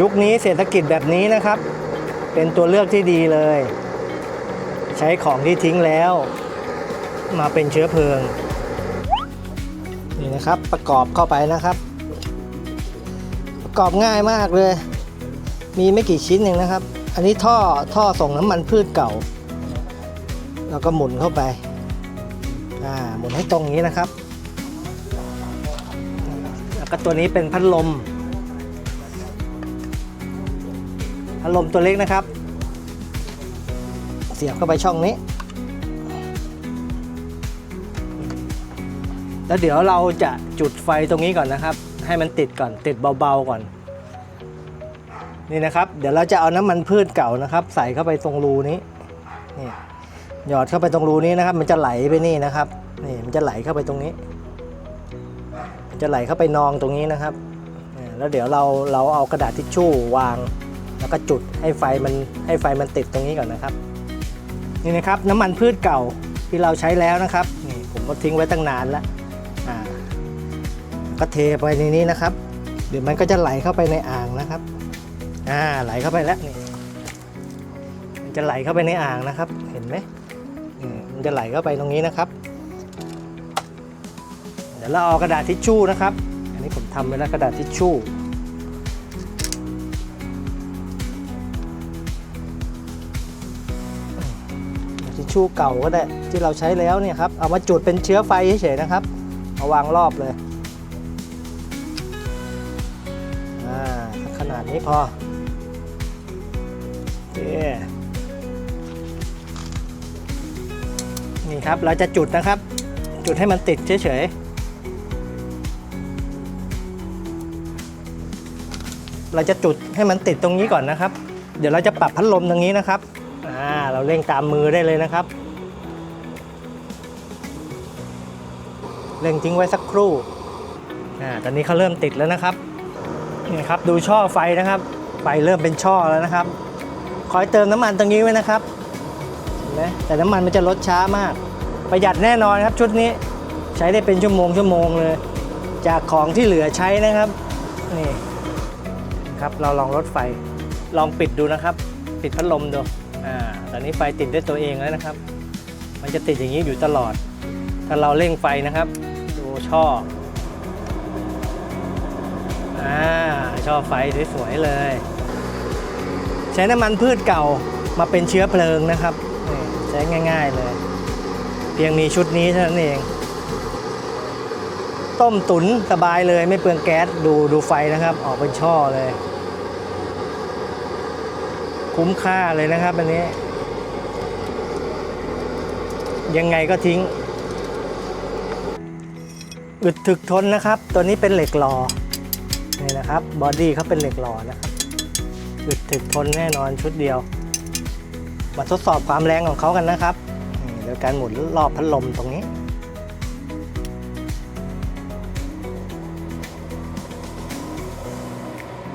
ยุคนี้เศรษฐกิจแบบนี้นะครับ เป็นตัวเลือกที่ดีเลย ใช้ของที่ทิ้งแล้ว มาเป็นเชื้อเพลิง นี่นะครับประกอบเข้าไปนะครับ ประกอบง่ายมากเลย มีไม่กี่ชิ้นเองนะครับ อันนี้ท่อท่อส่งน้ำมันพืชเก่า แล้วก็หมุนเข้าไปอ่าหมุนให้ตรงนี้นะครับ แล้วก็ตัวนี้เป็นพัดลม พัดลมตัวเล็กนะครับ เสียบเข้าไปช่องนี้ แล้วเดี๋ยวเราจะจุดไฟตรงนี้ก่อนนะครับ ให้มันติดก่อนติดเบาๆก่อน นี่นะครับ เดี๋ยวเราจะเอาน้ำมันพืชเก่านะครับ ใส่เข้าไปตรงรูนี้นี่หยอดเข้าไปตรงรูนี้นะครับ มันจะไหลไปนี่นะครับนี่มันจะไหลเข้าไปตรงนี้มันจะไหลเข้าไปนองตรงนี้นะครับ แล้วเดี๋ยวเราเราเอากระดาษทิชชู่วาง แล้วก็จุดให้ไฟมันให้ไฟมันติดตรงนี้ก่อนนะครับ นี่นะครับน้ำมันพืชเก่าที่เราใช้แล้วนะครับนี่ผมก็ทิ้งไว้ตั้งนานแล้วอ่าก็เทไปในนี้นะครับ เดี๋ยวมันก็จะไหลเข้าไปในอ่างนะครับอ่าไหลเข้าไปแล้วนี่มันจะไหลเข้าไปในอ่างนะครับ เห็นไหมนี่มันจะไหลเข้าไปตรงนี้นะครับ เดี๋ยวเราเอากระดาษทิชชู่นะครับ อันนี้ผมทำไว้แล้วกระดาษทิชชู่ ชูเก่าก็ได้ที่เราใช้แล้วเนี่ยครับเอามาจุดเป็นเชื้อไฟเฉยๆนะครับเอาวางรอบเลยอ่าขนาดนี้พอโอเคนี่ครับเราจะจุดนะครับ จุดให้มันติดเฉยๆเราจะจุดให้มันติดตรงนี้ก่อนนะครับ เดี๋ยวเราจะปรับพัดลมตรงนี้นะครับ อ่าเราเร่งตามมือได้เลยนะครับ เร่งทิ้งไว้สักครู่อ่าตอนนี้เขาเริ่มติดแล้วนะครับนี่ครับดูช่อไฟนะครับไฟเริ่มเป็นช่อแล้วนะครับ คอยเติมน้ำมันตรงนี้ไว้นะครับเห็นไหมแต่น้ำมันมันจะลดช้ามาก ประหยัดแน่นอนครับชุดนี้ใช้ได้เป็นชั่วโมงชั่วโมงเลย จากของที่เหลือใช้นะครับนี่ครับเราลองลดไฟลองปิดดูนะครับ ปิดพัดลมดู อ่าตอนนี้ไฟติดด้วยตัวเองแล้วนะครับ มันจะติดอย่างนี้อยู่ตลอด ถ้าเราเร่งไฟนะครับ ดูช่ออ่าช่อไฟสวยๆเลย ใช้น้ำมันพืชเก่ามาเป็นเชื้อเพลิงนะครับใช้ง่าย ๆเลย เพียงมีชุดนี้เท่านั้นเอง ต้มตุ๋นสบายเลยไม่เปลืองแก๊สดูดูไฟนะครับ ออกเป็นช่อเลย คุ้มค่าเลยนะครับอันนี้ ยังไงก็ทิ้ง อึดถึกทนนะครับ ตัวนี้เป็นเหล็กหล่อนี่นะครับบอดี้เขาเป็นเหล็กหล่อนะครับอึดถึกทนแน่นอนชุดเดียว มาทดสอบความแรงของเขากันนะครับโดยการหมุนรอบพัดลมตรงนี้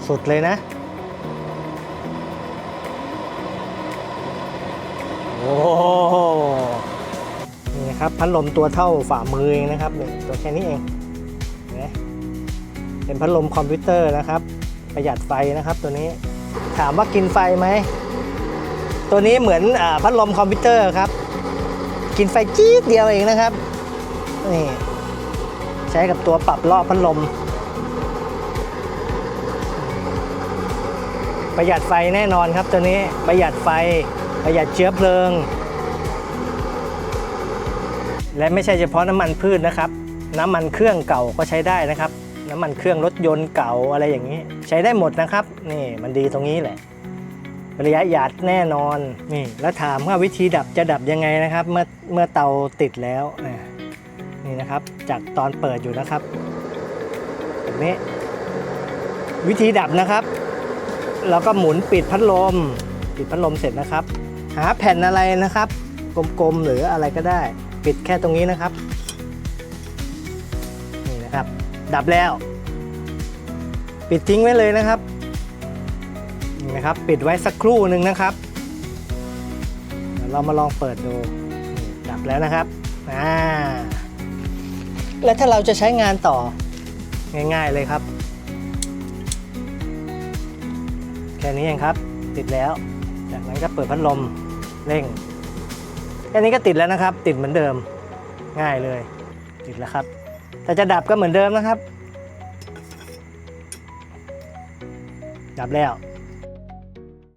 สุดเลยนะ โอ้นี่นะครับพัดลมตัวเท่าฝ่ามือเองนะครับเนี่ยตัวแค่นี้เองเห็นไหมเป็นพัดลมคอมพิวเตอร์นะครับ ประหยัดไฟนะครับตัวนี้ถามว่ากินไฟไหม ตัวนี้เหมือนอพัดลมคอมพิวเตอร์ครับ กินไฟจี๊ดเดียวเองนะครับนี่ใช้กับตัวปรับรอบพัดลม ประหยัดไฟแน่นอนครับตัวนี้ประหยัดไฟ ประหยัดเชื้อเพลิง และไม่ใช่เฉพาะน้ำมันพืชนะครับ น้ำมันเครื่องเก่าก็ใช้ได้นะครับ น้ำมันเครื่องรถยนต์เก่าอะไรอย่างนี้ ใช้ได้หมดนะครับ นี่มันดีตรงนี้แหละระยะหยัดแน่นอนนี่แล้วถามว่าวิธีดับจะดับยังไงนะครับ เมื่อเมื่อเตาติดแล้วนี่นะครับ จากตอนเปิดอยู่นะครับแบบนี้ วิธีดับนะครับ เราก็หมุนปิดพัดลม ปิดพัดลมเสร็จนะครับ หาแผ่นอะไรนะครับ กลมๆหรืออะไรก็ได้ ปิดแค่ตรงนี้นะครับ นี่นะครับ ดับแล้ว ปิดทิ้งไว้เลยนะครับนี่นะครับ ปิดไว้สักครู่หนึ่งนะครับเรามาลองเปิดดูดับแล้วนะครับอ่าแล้วถ้าเราจะใช้งานต่อง่าย ๆเลยครับ แค่นี้เองครับ ติดแล้ว จากนั้นก็เปิดพัดลม เร่งอันนี้ก็ติดแล้วนะครับ ติดเหมือนเดิมง่ายเลย ติดแล้วครับ แต่จะดับก็เหมือนเดิมนะครับ ดับแล้ว